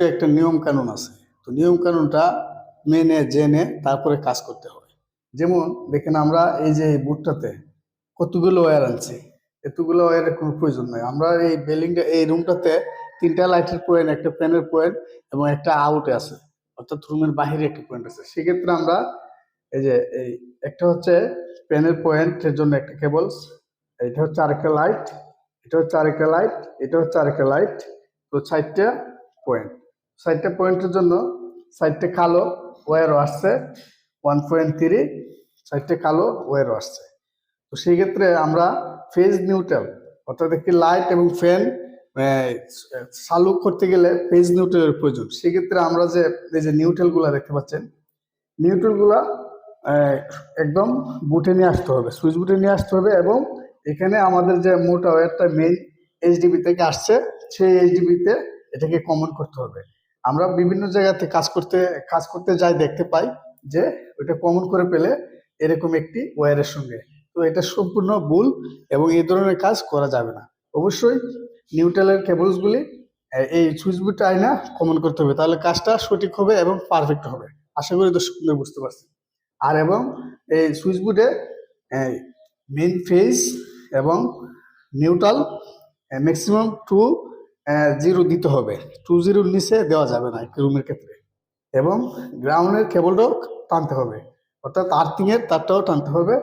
একটা নিয়ম কানুন আছে। তো নিয়ম কানুনটা মেনে, জেনে তারপরে কাজ করতে হবে। যেমন দেখেন আমরা এই যে বুটটাতে কতগুলো ওয়ার আনছি, এতগুলো ওয়্যারের কোনো প্রয়োজন নাই। আমরা এই বিল্ডিংটা এই রুমটাতে তিনটা লাইটের পয়েন্ট, একটা ফ্যানের পয়েন্ট এবং একটা আউটে আছে, অর্থাৎ রুমের বাইরে একটা পয়েন্ট আছে। সেক্ষেত্রে আমরা এই যে এই একটা হচ্ছে প্যানের পয়েন্টের জন্য একটা কেবলস, এটা হচ্ছে আরেকটা লাইট, এটা হচ্ছে আরেকটা লাইট, এটা হচ্ছে আরেকটা লাইট, তো চারটা পয়েন্ট। চারটা পয়েন্টের জন্য চারটে কালো ওয়্যারও আসছে ওয়ান পয়েন্ট থ্রি চারটে কালো ওয়্যারও আসছে। তো সেই ক্ষেত্রে আমরা ফেজ নিউট্রাল অর্থাৎ একটি লাইট এবং ফ্যান চালু করতে গেলে ফেজ নিউট্রালের প্রয়োজন। সেক্ষেত্রে আমরা যে, এই যে নিউট্রালগুলা দেখতে পাচ্ছেন নিউট্রালগুলা একদম বুটে নিয়ে আসতে হবে সুইচ বুটে নিয়ে আসতে হবে এবং এখানে আমাদের যে মোটা ওয়্যারটা মেইন এইচডিবি থেকে আসছে, সেই এইচডিবিতে এটাকে কমন করতে হবে। আমরা বিভিন্ন জায়গাতে কাজ করতে কাজ করতে যাই দেখতে পাই যে ওইটা কমন করে পেলে এরকম একটি ওয়্যারের সঙ্গে। তো এটা সম্পূর্ণ ভুল এবং এই ধরনের কাজ করা যাবে না। অবশ্যই নিউট্রালের কেবলসগুলি এই সুইচ বুটে আয়না কমন করতে হবে। তাহলে কাজটা সঠিক হবে এবং পারফেক্ট হবে। আশা করি দর্শক বন্ধুরা বুঝতে পারছি আর এবং এই সুইচ বুটে মেইন ফেজ এবং নিউট্রাল ম্যাক্সিমাম টু জিরো দিতে হবে। টু জিরোর নিচে দেওয়া যাবে না একটি রুমের ক্ষেত্রে। এবং গ্রাউন্ডের কেবলটাও টানতে হবে। অর্থাৎ আর্থিংয়ের তারটাও টানতে হবে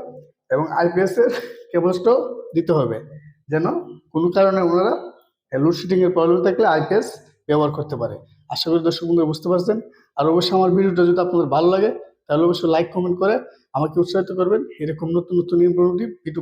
এবং আইপিএসের কেবলসটাও দিতে হবে। যেন কোনো কারণে ওনারা লোডশেডিংয়ের প্রবলেম থাকলে আইপিএস ব্যবহার করতে পারে। আশা করি দর্শক বন্ধুরা বুঝতে পারছেন। আর অবশ্যই আমার ভিডিওটা যদি আপনাদের ভালো লাগে, তাহলে অবশ্যই লাইক কমেন্ট করে আমাকে উৎসাহিত করবেন। এরকম নতুন নতুন ইনফরমেটিভ ভিডিও